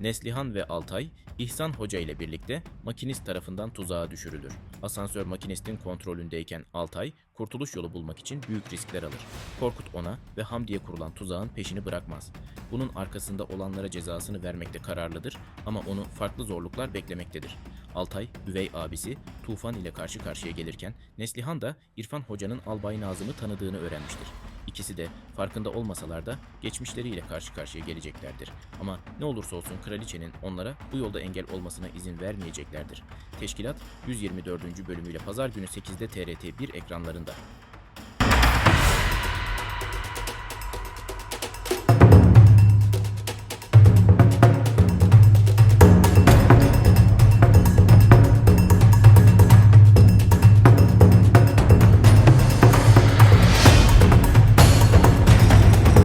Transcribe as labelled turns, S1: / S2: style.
S1: Neslihan ve Altay, İhsan Hoca ile birlikte makinist tarafından tuzağa düşürülür. Asansör makinistin kontrolündeyken Altay, kurtuluş yolu bulmak için büyük riskler alır. Korkut ona ve Hamdi'ye kurulan tuzağın peşini bırakmaz. Bunun arkasında olanlara cezasını vermekte kararlıdır ama onu farklı zorluklar beklemektedir. Altay, üvey abisi Tufan ile karşı karşıya gelirken Neslihan da İrfan Hoca'nın Albay Nazım'ı tanıdığını öğrenmiştir. İkisi de farkında olmasalar da geçmişleriyle karşı karşıya geleceklerdir. Ama ne olursa olsun kraliçenin onlara bu yolda engel olmasına izin vermeyeceklerdir. Teşkilat 124. bölümüyle pazar günü 8'de TRT 1 ekranlarında.